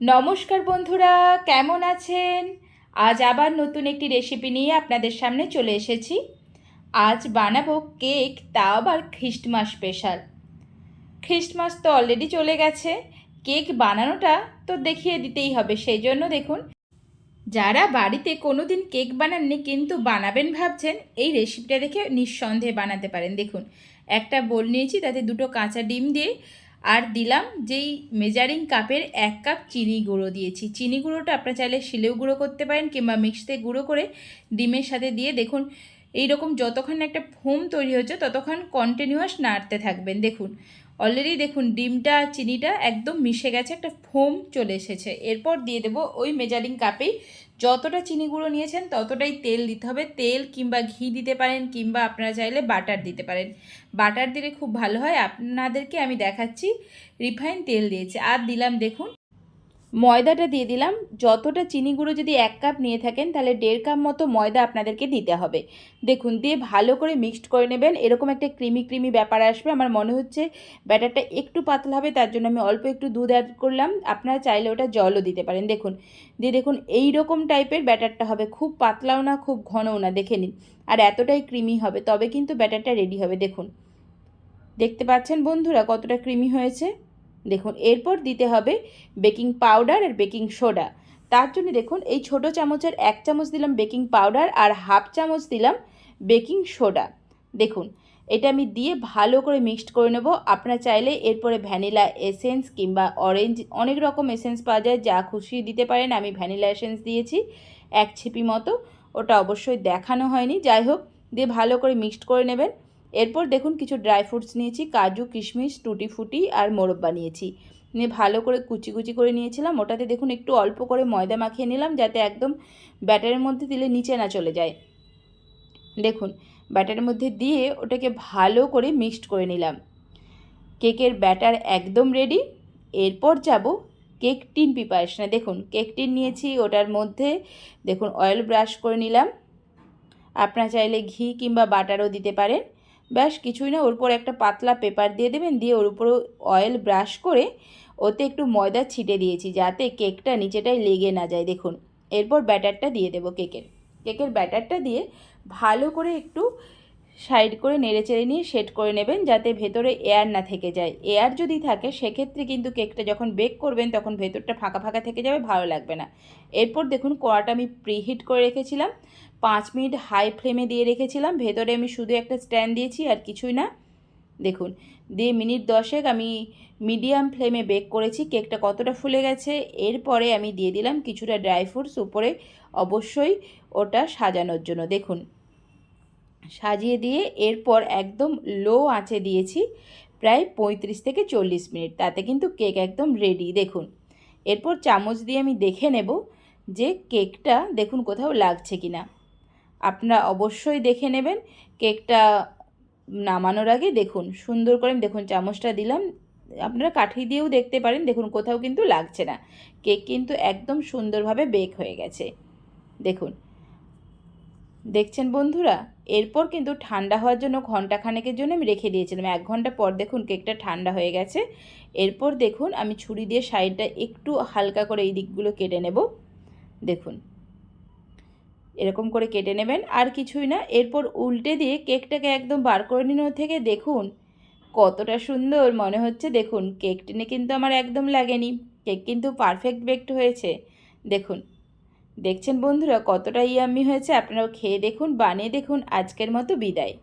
নমস্কার বন্ধুরা, কেমন আছেন? আজ আবার নতুন একটি রেসিপি নিয়ে আপনাদের সামনে চলে এসেছি। আজ বানাবো কেক তাও আবার খ্রিস্টমাস স্পেশাল খ্রিস্টমাস তো অলরেডি চলে গেছে কেক বানানোটা তো দেখিয়ে দিতেই হবে, সেই জন্য দেখুন। যারা বাড়িতে কোনো দিন কেক বানাননি কিন্তু বানাবেন ভাবছেন, এই রেসিপিটা দেখে নিঃসন্দেহে বানাতে পারেন। দেখুন, একটা বোল নিয়েছি, তাতে দুটো কাঁচা ডিম দিয়ে আর দিলাম যেই মেজারিং কাপের এক কাপ চিনি গুঁড়ো দিয়েছি। চিনি গুঁড়োটা আপনারা চাইলে শিলেও গুঁড়ো করতে পারেন কিংবা মিক্সতে গুঁড়ো করে ডিমের সাথে দিয়ে দেখুন, এইরকম যতক্ষণ একটা ফোম তৈরি হচ্ছে, ততক্ষণ কন্টিনিউয়াস নাড়তে থাকবেন। দেখুন অলরেডি দেখুন, ডিমটা আর চিনিটা একদম মিশে গেছে, একটা ফোম চলে এসেছে। এরপর দিয়ে দেব ওই মেজারিং কাপেই যতটা চিনি গুঁড়ো নিয়েছেন, ততটাই তেল দিতে হবে। তেল কিংবা ঘি দিতে পারেন, কিংবা আপনারা চাইলে বাটার দিতে পারেন। বাটার দিলে খুব ভালো হয়। আপনাদেরকে আমি দেখাচ্ছি রিফাইন তেল দিয়েছি। আর দিলাম, দেখুন ময়দাটা দিয়ে দিলাম। যতটা চিনি গুঁড়ো যদি এক কাপ নিয়ে থাকেন, তাহলে দেড় কাপ মতো ময়দা আপনাদেরকে দিতে হবে। দেখুন, দিয়ে ভালো করে মিক্সড করে নেবেন। এরকম একটা ক্রিমি ক্রিমি ব্যাপার আসবে। আমার মনে হচ্ছে ব্যাটারটা একটু পাতলা হবে, তার জন্য আমি অল্প একটু দুধ অ্যাড করলাম। আপনারা চাইলে ওটা জলও দিতে পারেন। দেখুন, দিয়ে দেখুন এই রকম টাইপের ব্যাটারটা হবে। খুব পাতলাও না, খুব ঘনও না, দেখে নিন। আর এতটাই ক্রিমি হবে, তবে কিন্তু ব্যাটারটা রেডি হবে। দেখুন, দেখতে পাচ্ছেন বন্ধুরা কতটা ক্রিমি হয়েছে? দেখুন, এরপর দিতে হবে বেকিং পাউডার আর বেকিং সোডা। তার জন্য দেখুন, এই ছোট চামচের এক চামচ দিলাম বেকিং পাউডার আর হাফ চামচ দিলাম বেকিং সোডা। দেখুন, এটা আমি দিয়ে ভালো করে মিক্সড করে নেব। আপনারা চাইলে এরপরে ভ্যানিলা এসেন্স কিংবা অরেঞ্জ, অনেক রকম এসেন্স পাওয়া যায়, যা খুশি দিতে পারেন। আমি ভ্যানিলা এসেন্স দিয়েছি এক ছিপি মতো। ওটা অবশ্যই দেখানো হয়নি। যাই হোক, দিয়ে ভালো করে মিক্সড করে নেবেন। এরপর দেখুন কিছু ড্রাই ফ্রুটস নিয়েছি, কাজু, কিশমিশ, টুটি ফুটি আর মোরব্বা নিয়েছি নিয়ে ভালো করে কুচি কুচি করে নিয়েছিলাম, ওটাতে দেখুন একটু অল্প করে ময়দা মাখিয়ে নিলাম যাতে একদম ব্যাটারের মধ্যে দিলে নিচে না চলে যায়। দেখুন, ব্যাটারের মধ্যে দিয়ে ওটাকে ভালো করে মিক্সড করে নিলাম। কেকের ব্যাটার একদম রেডি এরপর যাব কেক টিন প্রিপারেশনে দেখুন কেক টিন নিয়েছি, ওটার মধ্যে দেখুন অয়েল ব্রাশ করে নিলাম। আপনারা চাইলে ঘি কিংবা বাটারও দিতে পারেন। ব্যাস, কিছুই না, ওর উপর একটা পাতলা পেপার দিয়ে দেবেন, দিয়ে ওর উপর অয়েল ব্রাশ করে ওতে একটু ময়দা ছিটে দিয়েছি, যাতে কেকটা নিচেটাই লেগে না যায়, দেখুন। এরপর ব্যাটারটা দিয়ে দেবো কেকের কেকের ব্যাটারটা দিয়ে ভালো করে একটু সাইড করে নেড়ে চেড়ে নিয়ে সেট করে নেবেন যাতে ভেতরে এয়ার না থেকে যায়। এয়ার যদি থাকে, সেক্ষেত্রে কিন্তু কেকটা যখন বেক করবেন, তখন ভেতরটা ফাঁকা ফাঁকা থেকে যাবে, ভালো লাগবে না। এরপর দেখুন কড়াটা আমি প্রিহিট করে রেখেছিলাম। পাঁচ মিনিট হাই ফ্লেমে দিয়ে রেখেছিলাম। ভেতরে আমি শুধু একটা স্ট্যান্ড দিয়েছি আর কিছুই না। দেখুন, দিয়ে মিনিট দশেক আমি মিডিয়াম ফ্লেমে বেক করেছি। কেকটা কতটা ফুলে গেছে, এরপরে আমি দিয়ে দিলাম কিছুটা ড্রাই ফ্রুটস। উপরে অবশ্যই ওটা সাজানোর জন্য। দেখুন সাজিয়ে দিয়ে এরপর একদম লো আঁচে দিয়েছি, প্রায় পঁয়ত্রিশ থেকে চল্লিশ মিনিট। তাতে কিন্তু কেক একদম রেডি দেখুন, এরপর চামচ দিয়ে আমি দেখে নেব যে কেকটা দেখুন কোথাও লাগছে কি না আপনারা অবশ্যই দেখে নেবেন কেকটা নামানোর আগে দেখুন, সুন্দর করে দেখুন চামচটা দিলাম। আপনারা কাঠি দিয়েও দেখতে পারেন, দেখুন কোথাও কিন্তু লাগছে না। কেক কিন্তু একদম সুন্দরভাবে বেক হয়ে গেছে। দেখুন দেখছেন বন্ধুরা? এরপর কিন্তু ঠান্ডা হওয়ার জন্য ঘণ্টা খানেকের জন্য আমি রেখে দিয়েছিলাম। এক ঘণ্টা পর দেখুন কেকটা ঠান্ডা হয়ে গেছে। এরপর দেখুন, আমি ছুরি দিয়ে সাইডটা একটু হালকা করে এই দিকগুলো কেটে নেব। দেখুন, এরকম করে কেটে নেবেন, আর কিছুই না। এরপর উল্টে দিয়ে কেকটাকে একদম বার করে নিন থেকে। দেখুন, কতটা সুন্দর মনে হচ্ছে। দেখুন কেক টেনে কিন্তু আমার একদম লাগেনি। কেক কিন্তু পারফেক্ট বেকড হয়েছে। দেখুন দেখছেন বন্ধুরা কতটা ইয়াম্মি হয়েছে আপনারাও খেয়ে দেখুন বানিয়ে দেখুন আজকের মতো বিদায়।